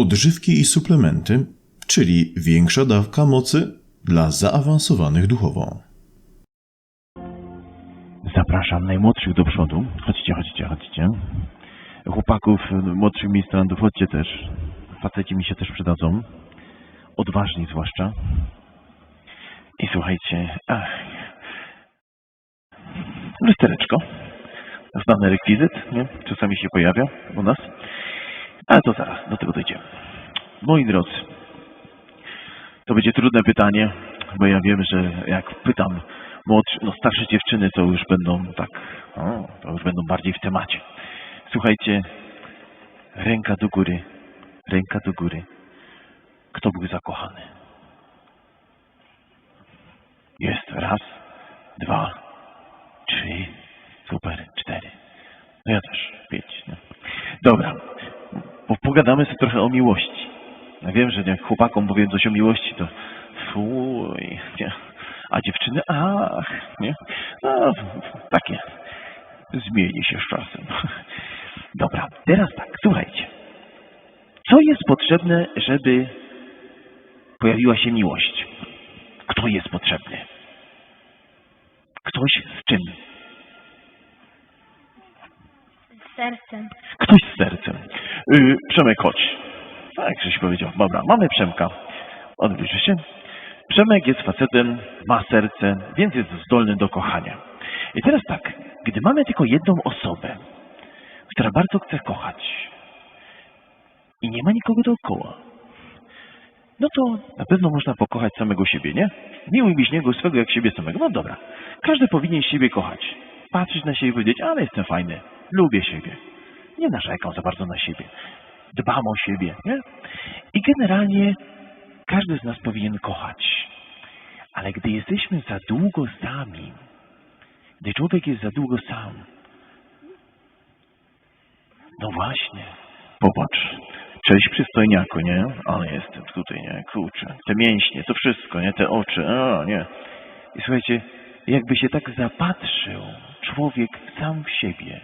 Odżywki i suplementy, czyli większa dawka mocy dla zaawansowanych duchowo. Zapraszam najmłodszych do przodu. Chodźcie, chodźcie, chodźcie. Chłopaków, młodszych ministrantów, chodźcie też. Faceci mi się też przydadzą. Odważni zwłaszcza. I słuchajcie, ach. Lustereczko. Znany rekwizyt, nie? Czasami się pojawia u nas. Ale to zaraz, do tego dojdziemy. Moi drodzy, to będzie trudne pytanie, bo ja wiem, że jak pytam młodsze, no starsze dziewczyny, to już będą tak, o, to już będą bardziej w temacie. Słuchajcie, ręka do góry, ręka do góry. Kto był zakochany? Jest raz, dwa, trzy, super, cztery. No ja też, pięć. Nie? Dobra, pogadamy sobie trochę o miłości. Ja wiem, że jak chłopakom powiem coś o miłości, to fuj, nie. A dziewczyny, ach, nie? No, takie. Zmieni się z czasem. Dobra, teraz tak, słuchajcie. Co jest potrzebne, żeby pojawiła się miłość? Kto jest potrzebny? Ktoś z czym? Sercem. Ktoś z sercem. Yy, Przemek, chodź. Tak, żeś powiedział. Dobra, mamy Przemka. Odbliży się. Przemek jest facetem, ma serce, więc jest zdolny do kochania. I teraz tak, gdy mamy tylko jedną osobę, która bardzo chce kochać i nie ma nikogo dookoła, no to na pewno można pokochać samego siebie, nie? Miłuj bliźniego swego jak siebie samego. No dobra, każdy powinien siebie kochać. Patrzeć na siebie i powiedzieć, ale jestem fajny, lubię siebie. Nie narzekam za bardzo na siebie. Dbam o siebie, nie? I generalnie każdy z nas powinien kochać. Ale gdy jesteśmy za długo sami, gdy człowiek jest za długo sam, no właśnie, popatrz, cześć przystojniaku, nie? Ale jestem tutaj, nie? Kurczę, te mięśnie, to wszystko, nie? Te oczy, a nie. I słuchajcie, jakby się tak zapatrzył człowiek sam w siebie,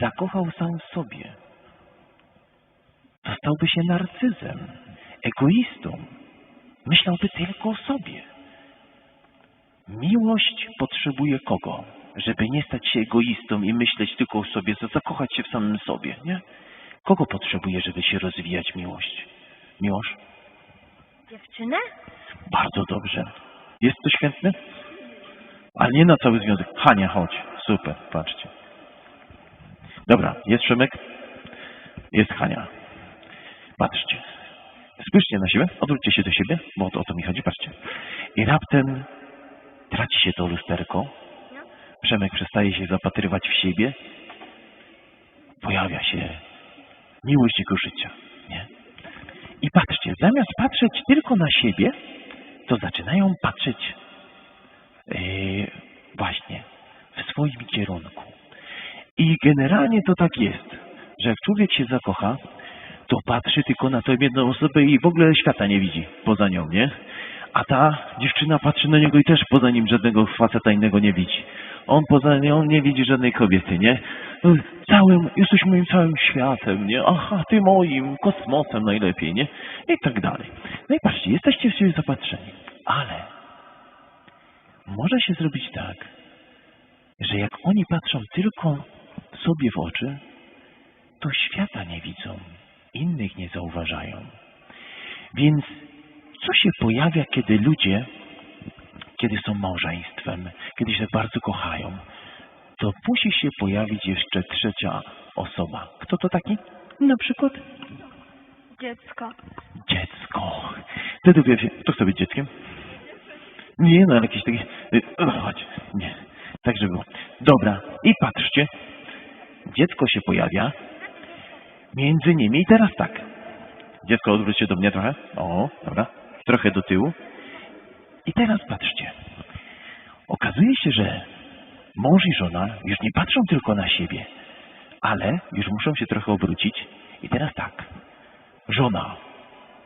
zakochał sam w sobie, to stałby się narcyzem, egoistą. Myślałby tylko o sobie. Miłość potrzebuje kogo? Żeby nie stać się egoistą i myśleć tylko o sobie, to zakochać się w samym sobie, nie? Kogo potrzebuje, żeby się rozwijać miłość? Miłość? Dziewczynę? Bardzo dobrze. Jest ktoś chętny? Ale nie na cały związek. Hania, chodź. Super, patrzcie. Dobra, jest Przemek? Jest Hania. Patrzcie. Spójrzcie na siebie, odwróćcie się do siebie, bo o to, o to mi chodzi, patrzcie. I raptem traci się to lusterko. Przemek przestaje się zapatrywać w siebie. Pojawia się miłość jego życia, nie? I patrzcie, zamiast patrzeć tylko na siebie, to zaczynają patrzeć yy, właśnie w swoim kierunku. I generalnie to tak jest, że jak człowiek się zakocha, to patrzy tylko na tę jedną osobę i w ogóle świata nie widzi poza nią, nie? A ta dziewczyna patrzy na niego i też poza nim żadnego faceta innego nie widzi. On poza nią nie widzi żadnej kobiety, nie? No, Całym, jesteś moim całym światem, nie? Aha, ty moim, kosmosem najlepiej, nie? I tak dalej. No i patrzcie, jesteście w siebie zapatrzeni. Ale może się zrobić tak, że jak oni patrzą tylko sobie w oczy, to świata nie widzą, innych nie zauważają. Więc co się pojawia, kiedy ludzie, kiedy są małżeństwem, kiedy się bardzo kochają, to musi się pojawić jeszcze trzecia osoba. Kto to taki? Na przykład Dziecko. dziecko. Wtedy wie, kto chce być dzieckiem? Nie, no jakieś takie... y, Chodź, nie. Tak, żeby było. Dobra, i patrzcie. Dziecko się pojawia między nimi i teraz tak. Dziecko odwróć się do mnie trochę. O, dobra. Trochę do tyłu. I teraz patrzcie. Okazuje się, że mąż i żona już nie patrzą tylko na siebie, ale już muszą się trochę obrócić. I teraz tak. Żona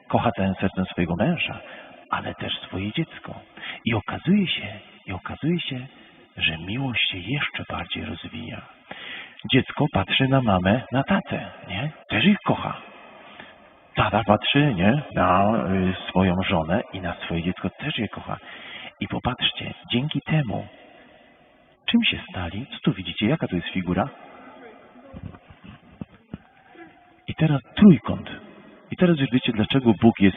kocha całym sercem swojego męża, ale też swoje dziecko. I okazuje się, i okazuje się, że miłość się jeszcze bardziej rozwija. Dziecko patrzy na mamę, na tatę, nie? Też ich kocha. tata patrzy, nie, na y, swoją żonę i na swoje dziecko też je kocha. I popatrzcie, dzięki temu, czym się stali? Co tu widzicie? Jaka to jest figura? I teraz trójkąt. I teraz już wiecie, dlaczego Bóg jest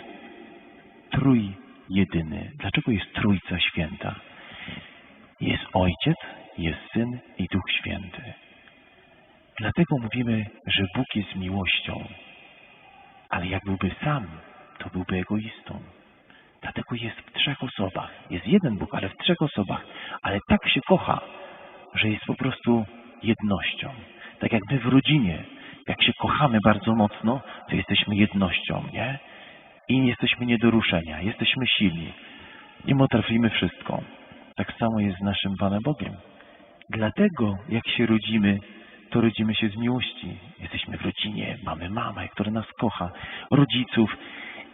trójjedyny. Dlaczego jest Trójca Święta? Jest Ojciec, jest Syn i Duch Święty. Dlatego mówimy, że Bóg jest miłością. Ale jak byłby sam, to byłby egoistą. Dlatego jest w trzech osobach. Jest jeden Bóg, ale w trzech osobach. Ale tak się kocha, że jest po prostu jednością. Tak jak my w rodzinie, jak się kochamy bardzo mocno, to jesteśmy jednością, nie? I jesteśmy nie do ruszenia, jesteśmy silni. I potrafimy wszystko. Tak samo jest z naszym Panem Bogiem. Dlatego, jak się rodzimy, to rodzimy się z miłości. Jesteśmy w rodzinie, mamy mamę, która nas kocha, rodziców.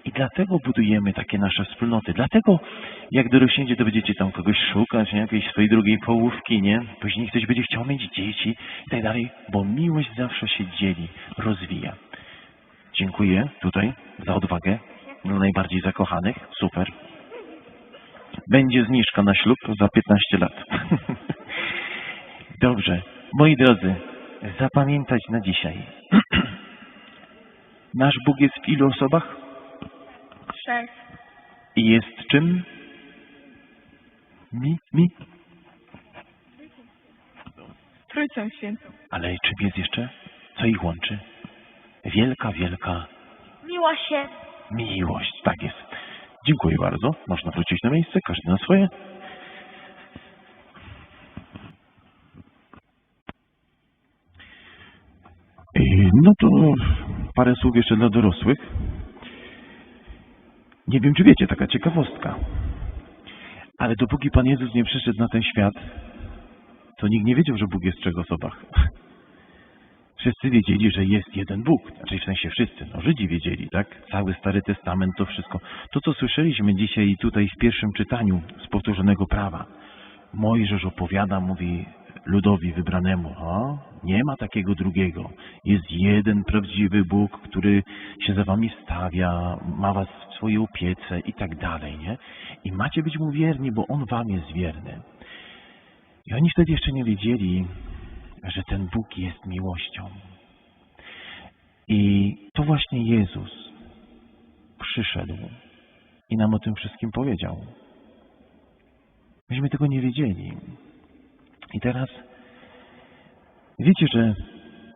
I dlatego budujemy takie nasze wspólnoty. Dlatego, jak dorośniecie, to będziecie tam kogoś szukać, nie? jakiejś swojej drugiej połówki, nie? Później ktoś będzie chciał mieć dzieci i tak dalej, bo miłość zawsze się dzieli, rozwija. Dziękuję tutaj za odwagę dla najbardziej zakochanych. Super. Będzie zniżka na ślub za 15 lat. Dobrze. Moi drodzy, zapamiętać na dzisiaj. Nasz Bóg jest w ilu osobach? Sześć. I jest czym? Mi, mi. Trójcą Świętą. Ale czym jest jeszcze? Co ich łączy? Wielka, wielka się. miłość. Tak jest. Dziękuję bardzo. Można wrócić na miejsce, każdy na swoje. I No to parę słów jeszcze dla dorosłych. Nie wiem, czy wiecie, taka ciekawostka. Ale dopóki Pan Jezus nie przyszedł na ten świat, to nikt nie wiedział, że Bóg jest w trzech osobach. Wszyscy wiedzieli, że jest jeden Bóg. Znaczy w sensie wszyscy. No Żydzi wiedzieli, tak? Cały Stary Testament, to wszystko. To, co słyszeliśmy dzisiaj tutaj w pierwszym czytaniu z powtórzonego prawa. Mojżesz opowiada, mówi ludowi wybranemu, o, nie ma takiego drugiego. Jest jeden prawdziwy Bóg, który się za wami stawia, ma was w swojej opiece i tak dalej, nie? I macie być mu wierni, bo on wam jest wierny. I oni wtedy jeszcze nie wiedzieli, że ten Bóg jest miłością. I to właśnie Jezus przyszedł i nam o tym wszystkim powiedział. Myśmy tego nie wiedzieli. I teraz wiecie, że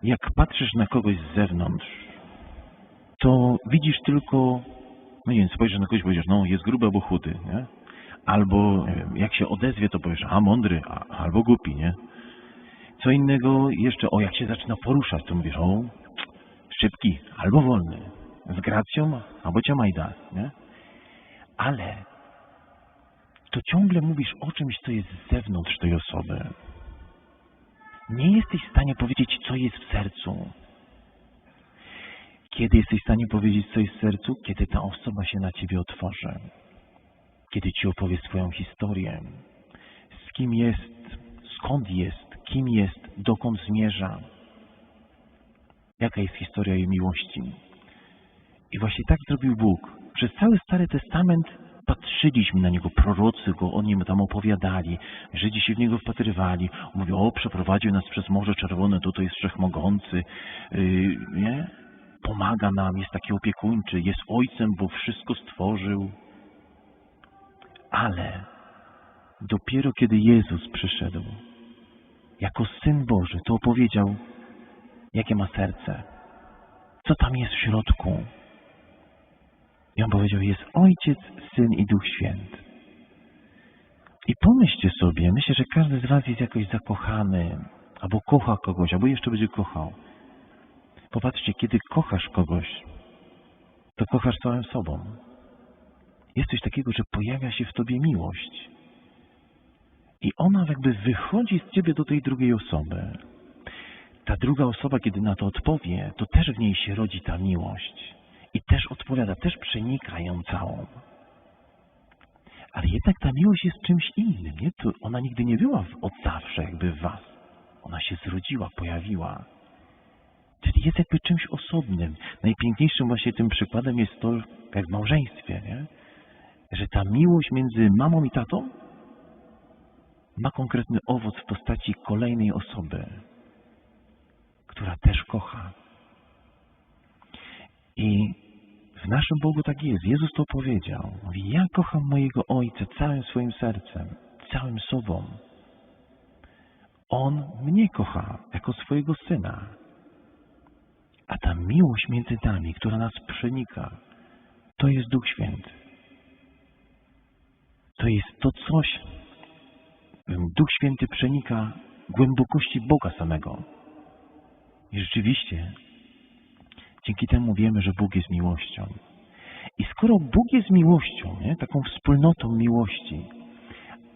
jak patrzysz na kogoś z zewnątrz, to widzisz tylko, no nie wiem, spojrzysz na kogoś i powiesz, no jest gruby albo chudy, nie? Albo jak się odezwie, to powiesz, a mądry, a, albo głupi, nie? Co innego jeszcze, o jak się zaczyna poruszać, to mówisz, o szybki albo wolny, z gracją albo ciamajda, nie? Ale to ciągle mówisz o czymś, co jest z zewnątrz tej osoby. Nie jesteś w stanie powiedzieć, co jest w sercu. Kiedy jesteś w stanie powiedzieć, co jest w sercu? Kiedy ta osoba się na ciebie otworzy. Kiedy ci opowie swoją historię. Z kim jest, skąd jest, kim jest, dokąd zmierza. Jaka jest historia jej miłości. I właśnie tak zrobił Bóg. Przez cały Stary Testament patrzyliśmy na Niego, prorocy go o Nim tam opowiadali, Żydzi się w Niego wpatrywali, mówią, o, przeprowadził nas przez Morze Czerwone, to jest Wszechmogący, yy, nie? Pomaga nam, jest taki opiekuńczy, jest Ojcem, bo wszystko stworzył. Ale dopiero kiedy Jezus przyszedł, jako Syn Boży, to opowiedział, jakie ma serce, co tam jest w środku. I on powiedział, jest Ojciec, Syn i Duch Święty. I pomyślcie sobie, myślę, że każdy z Was jest jakoś zakochany, albo kocha kogoś, albo jeszcze będzie kochał. Popatrzcie, kiedy kochasz kogoś, to kochasz całym sobą. Jest coś takiego, że pojawia się w Tobie miłość. I ona jakby wychodzi z Ciebie do tej drugiej osoby. Ta druga osoba, kiedy na to odpowie, to też w niej się rodzi ta miłość. I też odpowiada, też przenika ją całą. Ale jednak ta miłość jest czymś innym, nie? To ona nigdy nie była od zawsze jakby w was. Ona się zrodziła, pojawiła. Czyli jest jakby czymś osobnym. Najpiękniejszym właśnie tym przykładem jest to, jak w małżeństwie, nie? że ta miłość między mamą i tatą ma konkretny owoc w postaci kolejnej osoby, która też kocha. I w naszym Bogu tak jest. Jezus to powiedział. Mówi, ja kocham mojego Ojca całym swoim sercem, całym sobą. On mnie kocha jako swojego Syna. A ta miłość między nami, która nas przenika, to jest Duch Święty. To jest to coś, Duch Święty przenika głębokości Boga samego. I rzeczywiście, dzięki temu wiemy, że Bóg jest miłością. I skoro Bóg jest miłością, nie, taką wspólnotą miłości,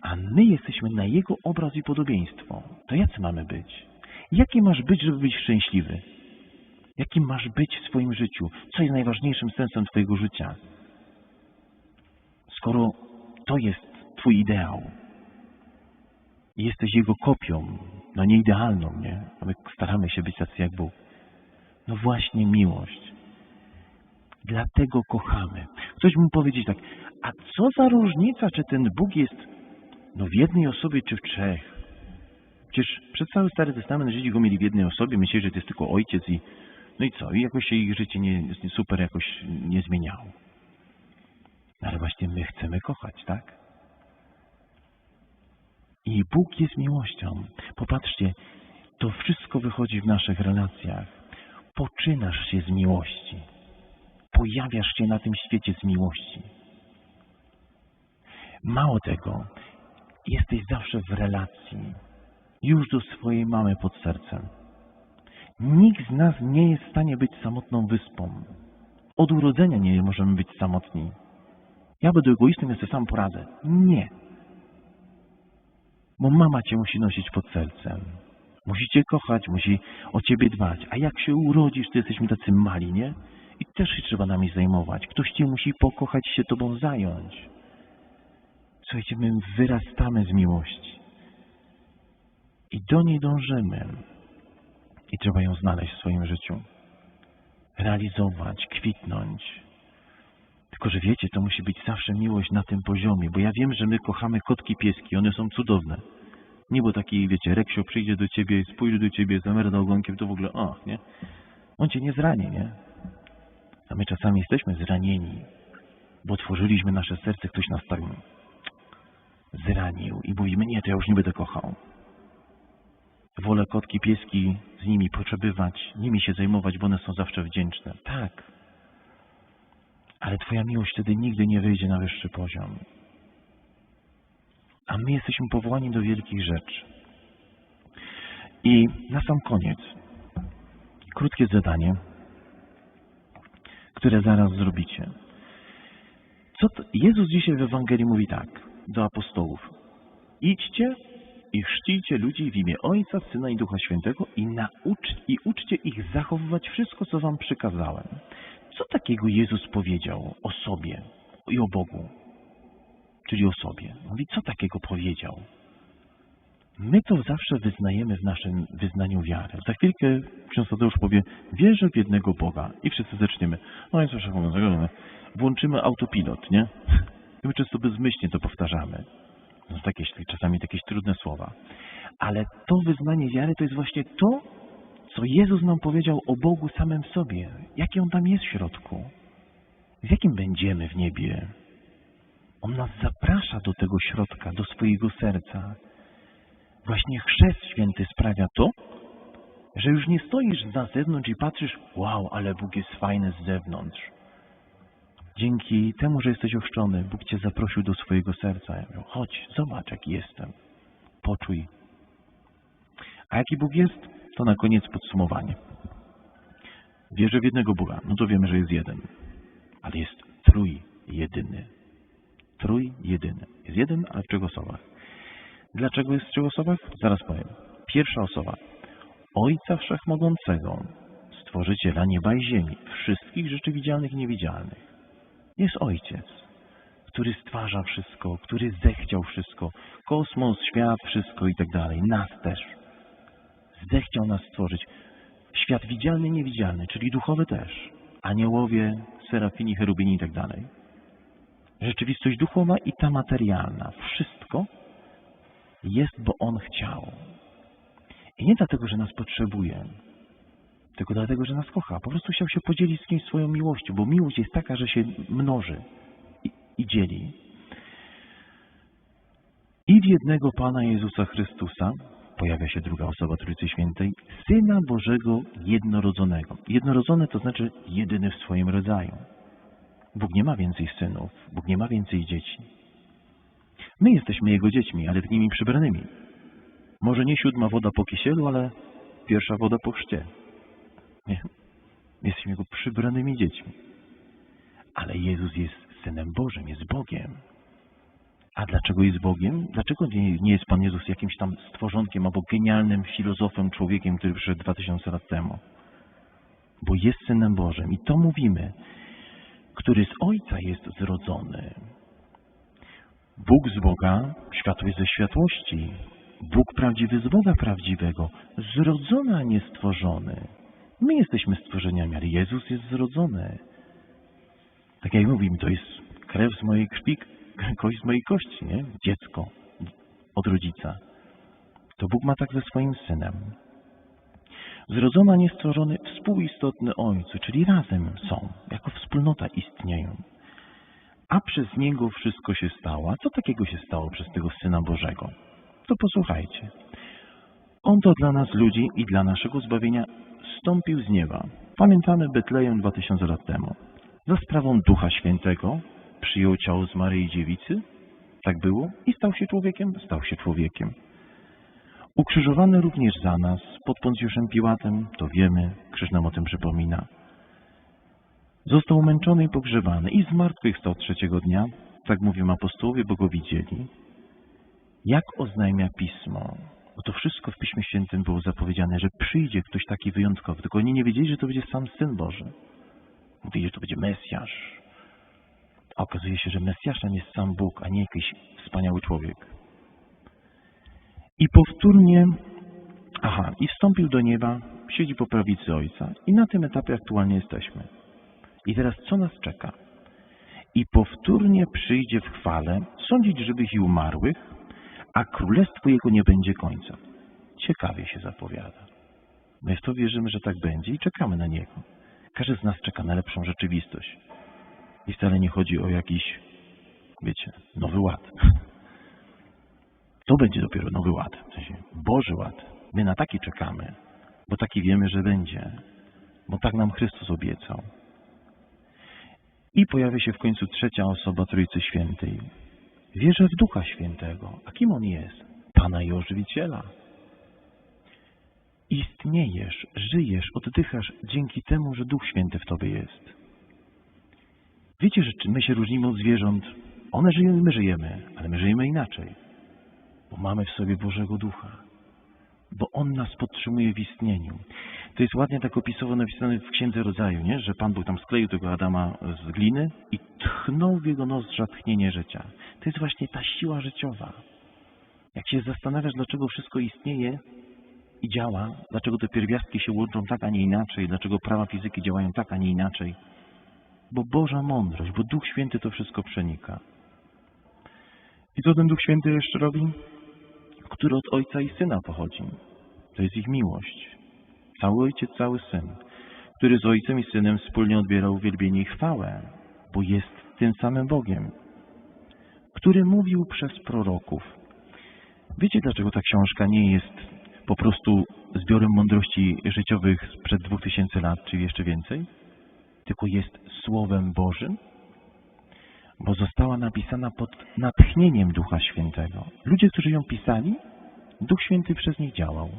a my jesteśmy na Jego obraz i podobieństwo, to jacy mamy być? Jaki masz być, żeby być szczęśliwy? Jakim masz być w swoim życiu? Co jest najważniejszym sensem Twojego życia? Skoro to jest Twój ideał i jesteś Jego kopią, no nie idealną, nie? My staramy się być tacy jak Bóg. No właśnie miłość. Dlatego kochamy. Ktoś mógł powiedzieć tak, a co za różnica, czy ten Bóg jest no w jednej osobie, czy w trzech? Przecież przez cały Stary Testament Żydzi go mieli w jednej osobie, myśleli, że to jest tylko ojciec i no i co? I jakoś się ich życie nie, super jakoś nie zmieniało. No Ale właśnie my chcemy kochać, tak? I Bóg jest miłością. Popatrzcie, to wszystko wychodzi w naszych relacjach. Poczynasz się z miłości. Pojawiasz się na tym świecie z miłości. Mało tego, jesteś zawsze w relacji. Już do swojej mamy pod sercem. Nikt z nas nie jest w stanie być samotną wyspą. Od urodzenia nie możemy być samotni. Ja będę egoistą, ja sobie sam poradzę. Nie. Bo mama cię musi nosić pod sercem. Musi cię kochać, musi o ciebie dbać. A jak się urodzisz, to jesteśmy tacy mali, nie? I też się trzeba nami zajmować. Ktoś cię musi pokochać, się tobą zająć. Słuchajcie, my wyrastamy z miłości. I do niej dążymy. I trzeba ją znaleźć w swoim życiu. Realizować, kwitnąć. Tylko, że wiecie, to musi być zawsze miłość na tym poziomie, bo ja wiem, że my kochamy kotki, pieski, one są cudowne. Nie, bo taki, wiecie, Reksio przyjdzie do ciebie, spojrzy do ciebie, zamerda ogonkiem, to w ogóle, ach, nie? On cię nie zrani, nie? A my czasami jesteśmy zranieni, bo otworzyliśmy nasze serce, ktoś nas tak zranił i mówimy, nie, to ja już nie będę kochał. Wolę kotki, pieski, z nimi przebywać, nimi się zajmować, bo one są zawsze wdzięczne. Tak. Ale Twoja miłość wtedy nigdy nie wyjdzie na wyższy poziom. A my jesteśmy powołani do wielkich rzeczy. I na sam koniec, krótkie zadanie, które zaraz zrobicie. Co to? Jezus dzisiaj w Ewangelii mówi tak do apostołów. Idźcie i chrzcijcie ludzi w imię Ojca, Syna i Ducha Świętego i, naucz, i uczcie ich zachowywać wszystko, co wam przykazałem. Co takiego Jezus powiedział o sobie i o Bogu? Czyli o sobie. Mówi, co takiego powiedział? My to zawsze wyznajemy w naszym wyznaniu wiary. Za chwilkę ksiądz Tadeusz powie, wierzę w jednego Boga. I wszyscy zaczniemy. No i coś takiego. Włączymy autopilot, nie? I my często bezmyślnie to powtarzamy. No takie, czasami jakieś trudne słowa. Ale to wyznanie wiary to jest właśnie to, co Jezus nam powiedział o Bogu samym sobie. Jaki On tam jest w środku. Z jakim będziemy w niebie. On nas zaprasza do tego środka, do swojego serca. Właśnie chrzest święty sprawia to, że już nie stoisz na zewnątrz i patrzysz, wow, ale Bóg jest fajny z zewnątrz. Dzięki temu, że jesteś ochrzczony, Bóg Cię zaprosił do swojego serca. Ja mówię, chodź, zobacz, jaki jestem. Poczuj. A jaki Bóg jest? To na koniec podsumowanie. Wierzę w jednego Boga. No to wiemy, że jest jeden. Ale jest trój jedyny. Trój jedyny. Jest jeden, ale w trzech osobach. Dlaczego jest w trzech osobach? Zaraz powiem. Pierwsza osoba. Ojca Wszechmogącego, Stworzyciela nieba i ziemi, wszystkich rzeczy widzialnych i niewidzialnych. Jest Ojciec, który stwarza wszystko, który zechciał wszystko, kosmos, świat, wszystko i tak dalej, nas też. Zechciał nas stworzyć. Świat widzialny niewidzialny, czyli duchowy też. Aniołowie, serafini, cherubini i tak dalej. Rzeczywistość duchowa i ta materialna. Wszystko jest, bo On chciał. I nie dlatego, że nas potrzebuje, tylko dlatego, że nas kocha. Po prostu chciał się podzielić z kimś swoją miłością, bo miłość jest taka, że się mnoży i, i dzieli. I w jednego Pana Jezusa Chrystusa pojawia się druga osoba Trójcy Świętej, Syna Bożego jednorodzonego. Jednorodzony to znaczy jedyny w swoim rodzaju. Bóg nie ma więcej synów, Bóg nie ma więcej dzieci. My jesteśmy Jego dziećmi, ale w nimi przybranymi. Może nie siódma woda po kisielu, ale pierwsza woda po chrzcie. Nie. Jesteśmy Jego przybranymi dziećmi. Ale Jezus jest Synem Bożym, jest Bogiem. A dlaczego jest Bogiem? Dlaczego nie, nie jest Pan Jezus jakimś tam stworzonkiem albo genialnym filozofem, człowiekiem, który przyszedł 2000 lat temu? Bo jest Synem Bożym i to mówimy, który z Ojca jest zrodzony. Bóg z Boga, światły ze światłości. Bóg prawdziwy z Boga prawdziwego, zrodzony, a nie stworzony. My jesteśmy stworzeniami, ale Jezus jest zrodzony. Tak jak mówimy, to jest krew z mojej krwi, kość z mojej kości, nie? Dziecko od rodzica. To Bóg ma tak ze swoim synem. Zrodzony, a nie stworzony, współistotny Ojcu, czyli razem są, jako wspólnota istnieją. A przez Niego wszystko się stało. A co takiego się stało przez tego Syna Bożego? To posłuchajcie. On to dla nas ludzi i dla naszego zbawienia stąpił z nieba. Pamiętamy Betlejem 2000 lat temu. Za sprawą Ducha Świętego przyjął ciało z Maryi Dziewicy, tak było, i stał się człowiekiem, stał się człowiekiem. Ukrzyżowany również za nas pod Poncjuszem Piłatem, to wiemy, krzyż nam o tym przypomina. Został męczony i pogrzebany i zmartwychwstał trzeciego dnia, tak mówią apostołowie, bo go widzieli. Jak oznajmia Pismo? Bo to wszystko w Piśmie Świętym było zapowiedziane, że przyjdzie ktoś taki wyjątkowy, tylko oni nie wiedzieli, że to będzie sam Syn Boży. Mówili, że to będzie Mesjasz. A okazuje się, że Mesjaszem jest sam Bóg, a nie jakiś wspaniały człowiek. I powtórnie, aha, i wstąpił do nieba, siedzi po prawicy Ojca. I na tym etapie aktualnie jesteśmy. I teraz co nas czeka? I powtórnie przyjdzie w chwale sądzić żywych i umarłych, a królestwu Jego nie będzie końca. Ciekawie się zapowiada. My w to wierzymy, że tak będzie i czekamy na Niego. Każdy z nas czeka na lepszą rzeczywistość. I wcale nie chodzi o jakiś, wiecie, nowy ład. To będzie dopiero nowy ład, w sensie Boży ład. My na taki czekamy, bo taki wiemy, że będzie, bo tak nam Chrystus obiecał. I pojawia się w końcu trzecia osoba Trójcy Świętej. Wierzę w Ducha Świętego. A kim On jest? Pana i Ożywiciela. Istniejesz, żyjesz, oddychasz dzięki temu, że Duch Święty w Tobie jest. Wiecie, że my się różnimy od zwierząt? One żyją i my żyjemy, ale my żyjemy inaczej. Bo mamy w sobie Bożego Ducha. Bo On nas podtrzymuje w istnieniu. To jest ładnie tak opisowo napisane w Księdze Rodzaju, nie? że Pan Bóg tam skleił tego Adama z gliny i tchnął w jego nozdrza tchnienie życia. To jest właśnie ta siła życiowa. Jak się zastanawiasz, dlaczego wszystko istnieje i działa, dlaczego te pierwiastki się łączą tak, a nie inaczej, dlaczego prawa fizyki działają tak, a nie inaczej, bo Boża mądrość, bo Duch Święty to wszystko przenika. I co ten Duch Święty jeszcze robi? Który od Ojca i Syna pochodzi. To jest ich miłość. Cały Ojciec, cały Syn, który z Ojcem i Synem wspólnie odbiera uwielbienie i chwałę, bo jest tym samym Bogiem, który mówił przez proroków. Wiecie, dlaczego ta książka nie jest po prostu zbiorem mądrości życiowych sprzed dwóch tysięcy lat, czy jeszcze więcej? Tylko jest Słowem Bożym? Bo została napisana pod natchnieniem Ducha Świętego. Ludzie, którzy ją pisali, Duch Święty przez nich działał.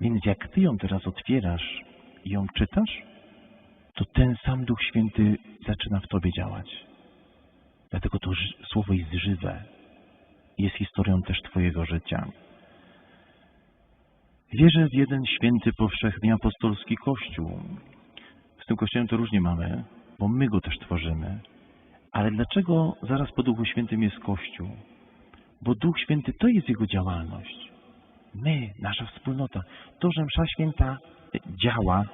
Więc jak Ty ją teraz otwierasz i ją czytasz, to ten sam Duch Święty zaczyna w Tobie działać. Dlatego to słowo jest żywe. Jest historią też Twojego życia. Wierzę w jeden święty, powszechny apostolski Kościół. Z tym Kościołem to różnie mamy, bo my go też tworzymy. Ale dlaczego zaraz po Duchu Świętym jest Kościół? Bo Duch Święty to jest Jego działalność. My, nasza wspólnota. To, że msza święta działa,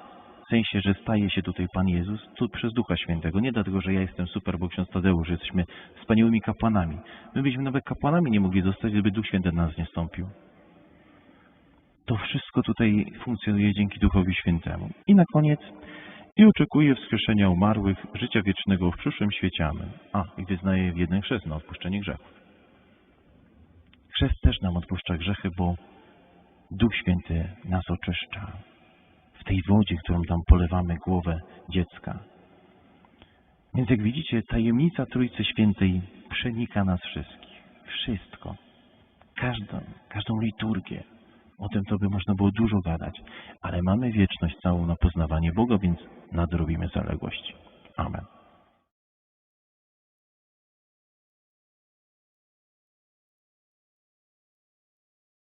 w sensie, że staje się tutaj Pan Jezus, to przez Ducha Świętego. Nie dlatego, że ja jestem super, bo ksiądz Tadeusz, jesteśmy wspaniałymi kapłanami. My byśmy nawet kapłanami nie mogli zostać, gdyby Duch Święty na nas nie stąpił. To wszystko tutaj funkcjonuje dzięki Duchowi Świętemu. I na koniec i oczekuje wskrzeszenia umarłych, życia wiecznego w przyszłym świecie. Amen. A, i wyznaje w jeden chrzest na odpuszczenie grzechów. Chrzest też nam odpuszcza grzechy, bo Duch Święty nas oczyszcza. W tej wodzie, którą tam polewamy głowę dziecka. Więc jak widzicie, tajemnica Trójcy Świętej przenika nas wszystkich. Wszystko. Każdą, każdą liturgię. O tym to by można było dużo gadać, ale mamy wieczność całą na poznawanie Boga, więc nadrobimy zaległości. Amen.